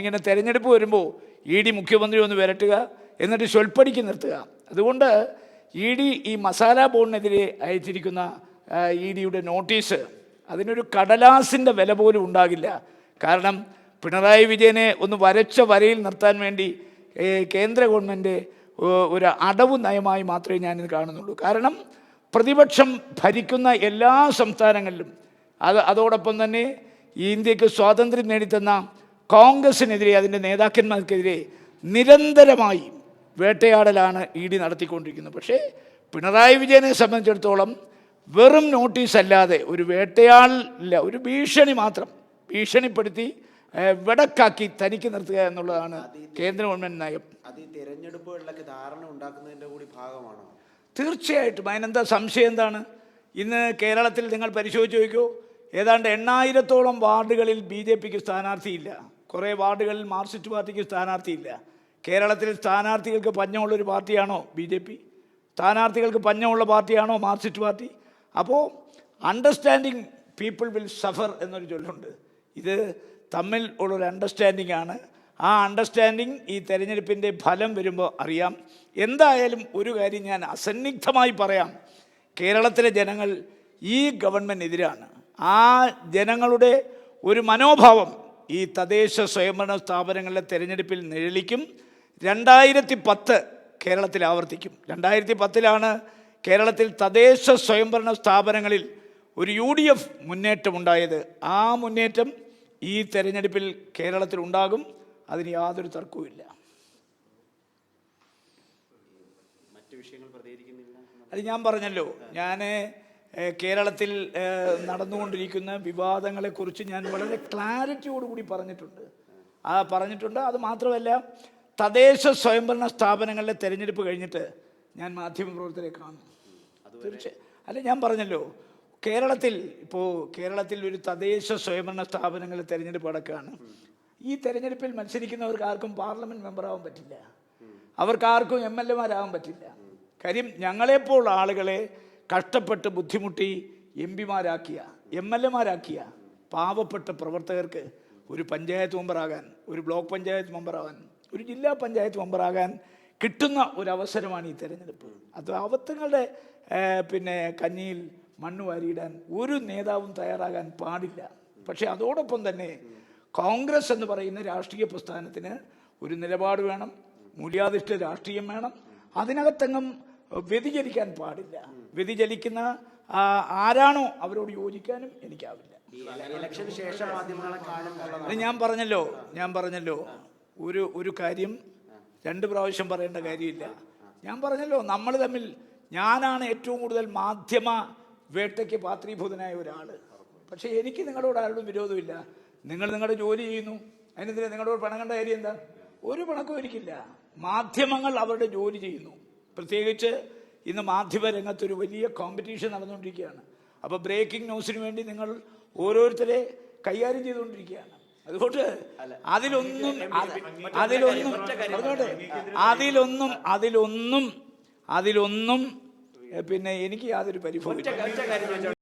ഇങ്ങനെ തെരഞ്ഞെടുപ്പ് വരുമ്പോൾ ഇ ഡി മുഖ്യമന്ത്രി ഒന്ന് വരട്ടുക എന്നിട്ട് സ്വൽപ്പടിക്ക് നിർത്തുക. അതുകൊണ്ട് ഇ ഡി ഈ മസാല ബോണ്ടിനെതിരെ അയച്ചിരിക്കുന്ന ഇ ഡിയുടെ നോട്ടീസ് അതിനൊരു കടലാസിന്റെ വില പോലും ഉണ്ടാകില്ല. കാരണം പിണറായി വിജയനെ ഒന്ന് വരച്ച വരയിൽ നിർത്താൻ വേണ്ടി കേന്ദ്ര ഗവൺമെന്റ് ഒരു അടവ് നയമായി മാത്രമേ ഞാനിത് കാണുന്നുള്ളൂ. കാരണം പ്രതിപക്ഷം ഭരിക്കുന്ന എല്ലാ സംസ്ഥാനങ്ങളിലും അത് അതോടൊപ്പം തന്നെ ഇന്ത്യയ്ക്ക് സ്വാതന്ത്ര്യം നേടിത്തന്ന കോൺഗ്രസിനെതിരെ അതിന്റെ നേതാക്കന്മാർക്കെതിരെ നിരന്തരമായി വേട്ടയാടലാണ് ഇ ഡി നടത്തിക്കൊണ്ടിരിക്കുന്നത്. പക്ഷേ പിണറായി വിജയനെ സംബന്ധിച്ചിടത്തോളം വെറും നോട്ടീസ് അല്ലാതെ ഒരു വേട്ടയാളില്ല ഒരു ഭീഷണി മാത്രം ഭീഷണിപ്പെടുത്തി വെടക്കാക്കി തനിക്ക് നിർത്തുക എന്നുള്ളതാണ് കേന്ദ്ര ഗവൺമെന്റ് നയം. അത് ഈ തിരഞ്ഞെടുപ്പുകളിലൊക്കെ ധാരണ ഉണ്ടാക്കുന്നതിന്റെ കൂടി ഭാഗമാണോ? തീർച്ചയായിട്ടും. അതിനെന്താ സംശയം എന്താണ്? ഇന്ന് കേരളത്തിൽ നിങ്ങൾ പരിശോധിച്ച് നോക്കൂ ഏതാണ്ട് എണ്ണായിരത്തോളം വാർഡുകളിൽ ബി ജെ പിക്ക് സ്ഥാനാർത്ഥിയില്ല. കുറേ വാർഡുകളിൽ മാർക്സിസ്റ്റ് പാർട്ടിക്ക് സ്ഥാനാർത്ഥിയില്ല. കേരളത്തിൽ സ്ഥാനാർത്ഥികൾക്ക് പഞ്ഞമുള്ളൊരു പാർട്ടിയാണോ ബി ജെ പി? സ്ഥാനാർത്ഥികൾക്ക് പഞ്ഞമുള്ള പാർട്ടിയാണോ മാർക്സിസ്റ്റ് പാർട്ടി? അപ്പോൾ അണ്ടർസ്റ്റാൻഡിങ് പീപ്പിൾ വിൽ സഫർ എന്നൊരു ചൊല്ലുണ്ട്. ഇത് തമ്മിൽ ഉള്ളൊരു അണ്ടർസ്റ്റാൻഡിംഗ് ആണ്. ആ അണ്ടർസ്റ്റാൻഡിങ് ഈ തെരഞ്ഞെടുപ്പിന്റെ ഫലം വരുമ്പോൾ അറിയാം. എന്തായാലും ഒരു കാര്യം ഞാൻ അസന്നിഗ്ധമായി പറയാം. കേരളത്തിലെ ജനങ്ങൾ ഈ ഗവൺമെന്റിനെതിരാണ് ആ ജനങ്ങളുടെ ഒരു മനോഭാവം ഈ തദ്ദേശ സ്വയംഭരണ സ്ഥാപനങ്ങളിലെ തിരഞ്ഞെടുപ്പിൽ നിഴലിക്കും രണ്ടായിരത്തി പത്ത് കേരളത്തിൽ ആവർത്തിക്കും. രണ്ടായിരത്തി പത്തിലാണ് കേരളത്തിൽ തദ്ദേശ സ്വയംഭരണ സ്ഥാപനങ്ങളിൽ ഒരു യു ഡി എഫ് മുന്നേറ്റമുണ്ടായത്. ആ മുന്നേറ്റം ഈ തെരഞ്ഞെടുപ്പിൽ കേരളത്തിൽ ഉണ്ടാകും. അതിന് യാതൊരു തർക്കവുമില്ല മറ്റു വിഷയങ്ങൾ പ്രതികരിക്കുന്നില്ല? അത് ഞാൻ പറഞ്ഞല്ലോ. ഞാൻ കേരളത്തിൽ നടന്നുകൊണ്ടിരിക്കുന്ന വിവാദങ്ങളെക്കുറിച്ച് ഞാൻ വളരെ ക്ലാരിറ്റിയോടുകൂടി പറഞ്ഞിട്ടുണ്ട്. ആ പറഞ്ഞിട്ടുണ്ട്. അത് മാത്രമല്ല തദ്ദേശ സ്വയംഭരണ സ്ഥാപനങ്ങളിലെ തെരഞ്ഞെടുപ്പ് കഴിഞ്ഞിട്ട് ഞാൻ മാധ്യമപ്രവർത്തകരെ കാണും. തീർച്ചയായും അല്ല ഞാൻ പറഞ്ഞല്ലോ. കേരളത്തിൽ ഇപ്പോൾ കേരളത്തിൽ ഒരു തദ്ദേശ സ്വയംഭരണ സ്ഥാപനങ്ങളിലെ തെരഞ്ഞെടുപ്പ് നടക്കുകയാണ്. ഈ തെരഞ്ഞെടുപ്പിൽ മത്സരിക്കുന്നവർക്ക് ആർക്കും പാർലമെന്റ് മെമ്പറാവാൻ പറ്റില്ല. അവർക്ക് ആർക്കും എം എൽ എമാരാകാൻ പറ്റില്ല. കാര്യം ഞങ്ങളെപ്പോൾ ആളുകളെ കഷ്ടപ്പെട്ട് ബുദ്ധിമുട്ടി എം പിമാരാക്കിയ എം എൽ എമാരാക്കിയ പാവപ്പെട്ട പ്രവർത്തകർക്ക് ഒരു പഞ്ചായത്ത് മെമ്പറാകാൻ ഒരു ബ്ലോക്ക് പഞ്ചായത്ത് മെമ്പറാകാൻ ഒരു ജില്ലാ പഞ്ചായത്ത് മെമ്പറാകാൻ കിട്ടുന്ന ഒരു അവസരമാണ് ഈ തെരഞ്ഞെടുപ്പ്. അത് അവത്തങ്ങളുടെ പിന്നെ കഞ്ഞിയിൽ മണ്ണ് വാരിയിടാൻ ഒരു നേതാവും തയ്യാറാകാൻ പാടില്ല. പക്ഷേ അതോടൊപ്പം തന്നെ കോൺഗ്രസ് എന്ന് പറയുന്ന രാഷ്ട്രീയ പ്രസ്ഥാനത്തിന് ഒരു നിലപാട് വേണം മൂല്യാധിഷ്ഠിത രാഷ്ട്രീയം വേണം. അതിനകത്തെങ്ങും വ്യതിചലിക്കാൻ പാടില്ല. വ്യതിചലിക്കുന്ന ആരാണോ അവരോട് യോജിക്കാനും എനിക്കാവില്ല. അത് ഞാൻ പറഞ്ഞല്ലോ ഞാൻ പറഞ്ഞല്ലോ. ഒരു ഒരു കാര്യം രണ്ട് പ്രാവശ്യം പറയേണ്ട കാര്യമില്ല. ഞാൻ പറഞ്ഞല്ലോ നമ്മൾ തമ്മിൽ ഞാനാണ് ഏറ്റവും കൂടുതൽ മാധ്യമ വേട്ടയ്ക്ക് പാത്രീഭൂതനായ ഒരാൾ. പക്ഷെ എനിക്ക് നിങ്ങളോട് ആരോടും വിരോധമില്ല. നിങ്ങൾ നിങ്ങളുടെ ജോലി ചെയ്യുന്നു. അതിനെതിരെ നിങ്ങളോട് പണം കണ്ട കാര്യം എന്താ? ഒരു പണക്കും എനിക്കില്ല. മാധ്യമങ്ങൾ അവരുടെ ജോലി ചെയ്യുന്നു. പ്രത്യേകിച്ച് ഇന്ന് മാധ്യമരംഗത്ത് ഒരു വലിയ കോമ്പറ്റീഷൻ നടന്നുകൊണ്ടിരിക്കുകയാണ്. അപ്പോൾ ബ്രേക്കിംഗ് ന്യൂസിന് വേണ്ടി നിങ്ങൾ ഓരോരുത്തരെ കൈകാര്യം ചെയ്തുകൊണ്ടിരിക്കുകയാണ്. അതുകൊണ്ട് അതിലൊന്നും അതിലൊന്നും അതുകൊണ്ട് അതിലൊന്നും അതിലൊന്നും അതിലൊന്നും പിന്നെ എനിക്ക് യാതൊരു പരിഭവം